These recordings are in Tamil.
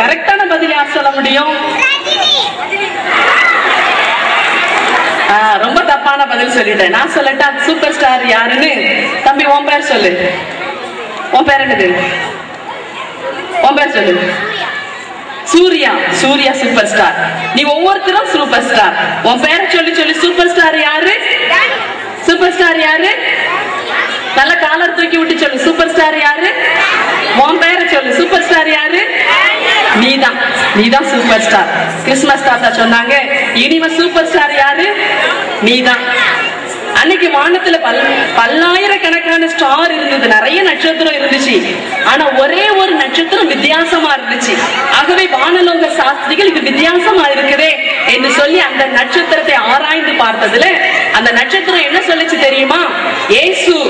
கரெக்டான பதில் யார் சொல்ல முடியும்? ரொம்ப தப்பான பதில் சொல்லிட்டேன். நான் சொல்லட்டா சூப்பர் ஸ்டார் யாருன்னு? தம்பி உன் பேர் சொல்லு. உன் பேர் என்னது? உன் பேர் சொல்லு. சூர்யா. சூர்யா சூப்பர் ஸ்டார் நீ ஒவ்வொருத்தரும் சூப்பர் ஸ்டார் உன் பேரை சொல்லி சொல்லி சூப்பர் ஸ்டார் யாரு? சூப்பர் ஸ்டார் யாரு? நல்ல காலர் தூக்கி விட்டு சொல்லு. சூப்பர் ஸ்டார் யாரு உன் பேரை சொல்லு சூப்பர் ஸ்டார் யாரு நீதான் நீதான் சூப்பர் ஸ்டார் கிறிஸ்மஸ் தாத்தா சொன்னாங்க இனிம சூப்பர் ஸ்டார் யாரு? நீதான் அன்னைக்கு வானத்துல பல் பல்லாயிரக்கணக்கான ஸ்டார் இருந்தது. நிறைய நட்சத்திரம் இருந்துச்சு. ஆனா ஒரே ஒரு நட்சத்திரம் வித்தியாசமா இருந்துச்சு. ஆகவே வானலோக சாஸ்திரிகள் இது வித்தியாசமா இருக்குதே என்று சொல்லி அந்த நட்சத்திரத்தை ஆராய்ந்து பார்த்ததுல அந்த நட்சத்திரம் என்ன சொல்லுச்சு தெரியுமா? ஏசு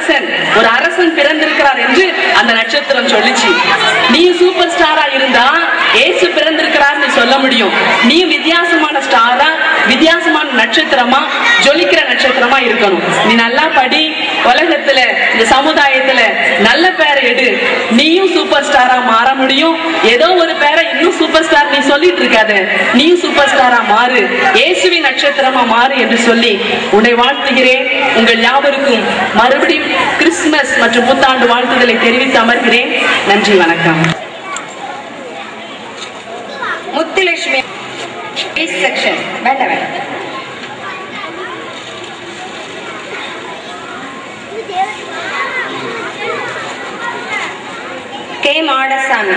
அரசன். ஒரு அரசன் பிறந்திருக்கிறார் என்று அந்த நட்சத்திரம் சொல்லுச்சு. நீ சூப்பர் ஸ்டாரா இருந்தா ஏசு பிறந்திருக்கிறார் சொல்ல முடியும். நீ வித்தியாசமான ஸ்டாரா வித்தியாசமான நட்சத்திரமா ஜொலிக்கிற நட்சத்திரமா இருக்கணும். நீ நல்லா படி உலகத்துல இந்த சமுதாயத்துல நல்ல பேரை எடு. நீயும் சூப்பர் ஸ்டாரா மாற முடியும். ஏதோ ஒரு பேரை இன்னும் சூப்பர் ஸ்டார் நீ சொல்லிட்டு இருக்காத. நீயும் சூப்பர் ஸ்டாரா மாறு. இயேசுவின் நட்சத்திரமா மாறு என்று சொல்லி உன்னை வாழ்த்துகிறேன். உங்கள் யாவருக்கும் மறுபடியும் கிறிஸ்துமஸ் மற்றும் புத்தாண்டு வாழ்த்துதலை தெரிவித்து அமர்கிறேன். நன்றி வணக்கம். முத்துலட்சுமி செக்ஷன் வேண்டாம் வேண்டாம் கே மாடசாமி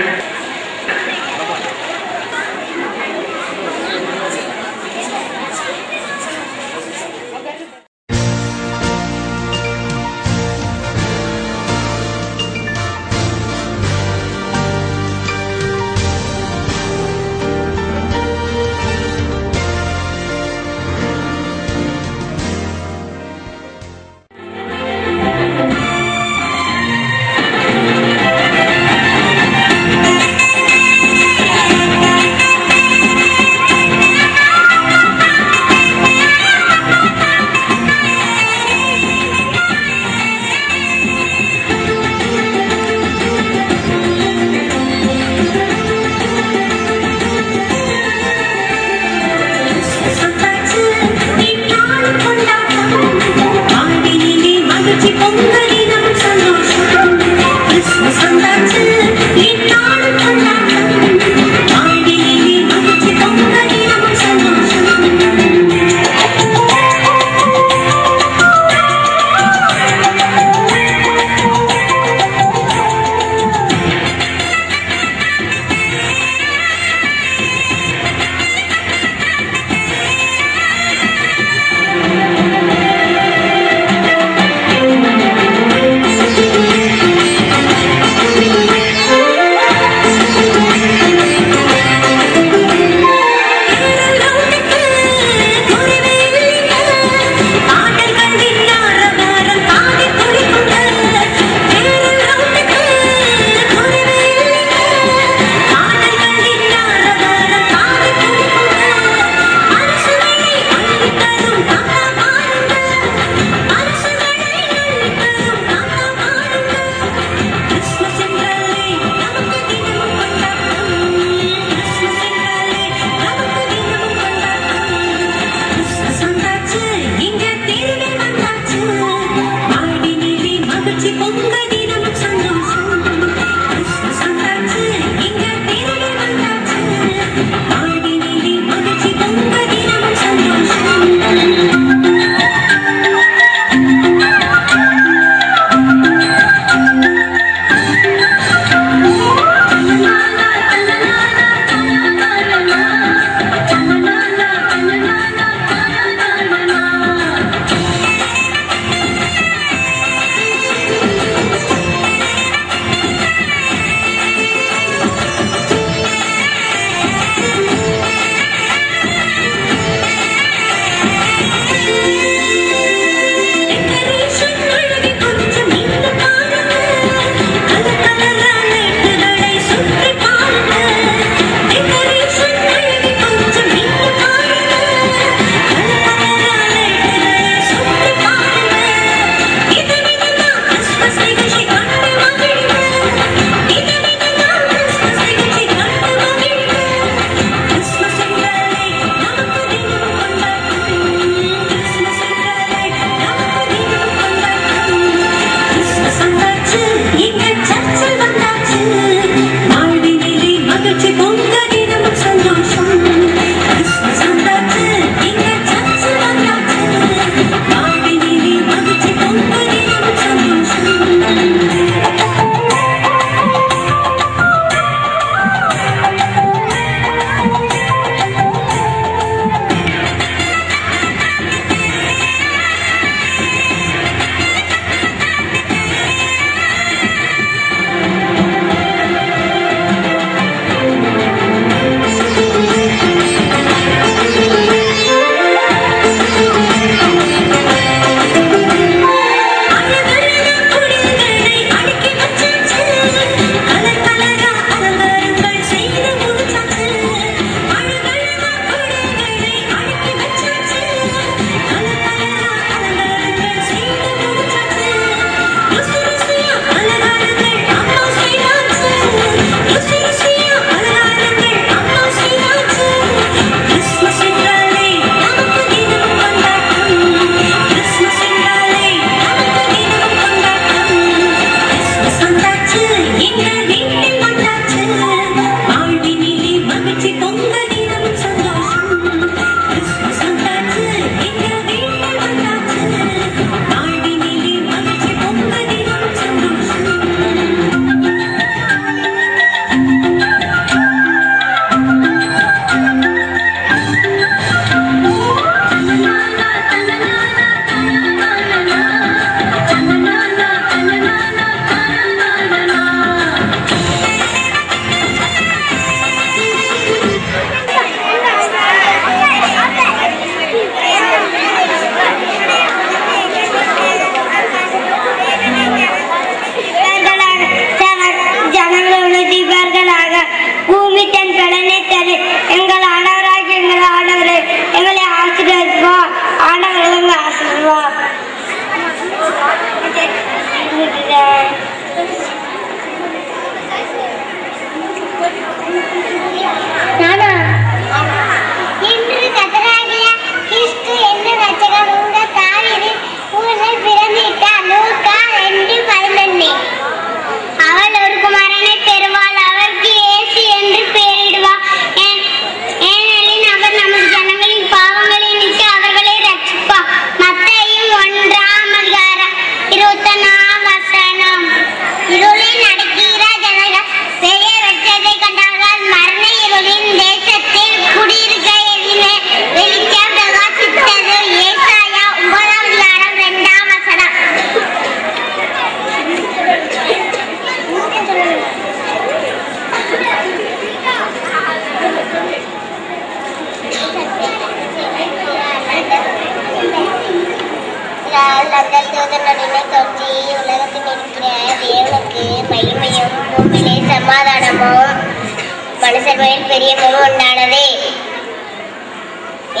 உண்டானது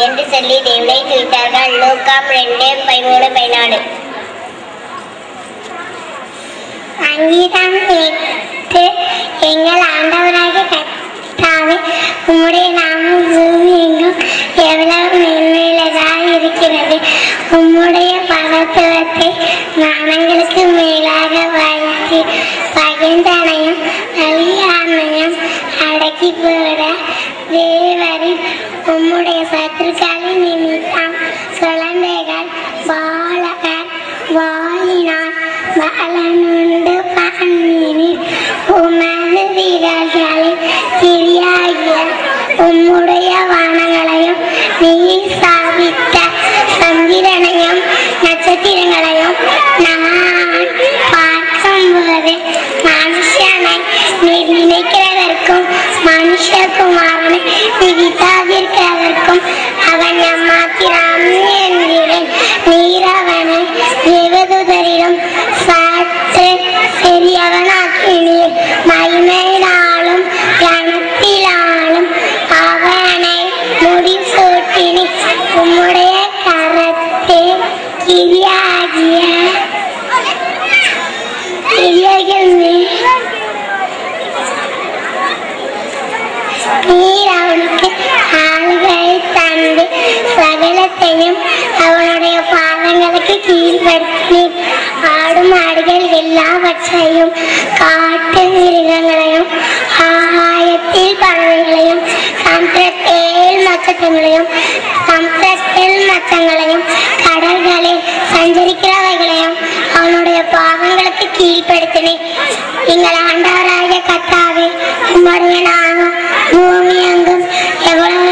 என்று சொல்லி தேவனை துவித்தார்கள் லூக்காம் ரெண்டு பதிமூணு பதினாலு. சங்கீதம் எட்டு எங்கள் ஆண்டவராக கர்த்தாவே உம்முடைய நாமம் எங்கும் எவ்வளவு மேன்மையிலதாக இருக்கிறது. உம்முடைய பகத்துவத்தை நாணங்களுக்கு மேலாக வாழ்த்தி பகிர்ந்தனையும் வலியாமையும் அடக்கி போட தேவரின் உம்முடைய சத்துருக்களின் நிமித்தம் குழந்தைகள் பாலகர் வாயினார் பலனுண்டு பண்ணினீர் உமது வீரர்களின் திரியாகிய உம்முடைய வானங்களையும் நீர் சாதித்த சந்திரனையும் நட்சத்திரங்களையும் நான் വിശുദ്ധ കുമാരന് അവൻ അമ്മാത്തിരാമി എന്നിവൻ നീരവന് ദേവദൂതരിലും ശരിയവനാക്കിണി മഹിമയിലാളും ഗണത്തിലാളും അവനെ മുടി സൂട്ടിന് ഉമ്മുടയ കരത്തെ കിരിയാകിയ. ഈ റൗണ്ടിൽ ആളുകൾ തന്റെ സകലത്തെയും അവളുടെ പാദങ്ങൾക്ക് കീഴ്പ്പെടുത്തി. ആടുമാടുകൾ എല്ലാ പക്ഷയും കാട്ടുമൃഗങ്ങളെയും ആഹായത്തിൽ പറവകളെയും സമുദ്രത്തേൽ നക്ഷത്രങ്ങളെയും സമുദ്രത്തിൽ നക്ഷത്രങ്ങളെയും കടലുകളിൽ സഞ്ചരിക്കുന്നവകളെയും சஞ்சரிக்கிறவைகளையும் பாவங்களுக்கு பாகங்களுக்கு எங்கள் ஆண்டவராகிய கத்தாவே உம்முடைய நாமம் பூமி அங்கும் எவ்வளவு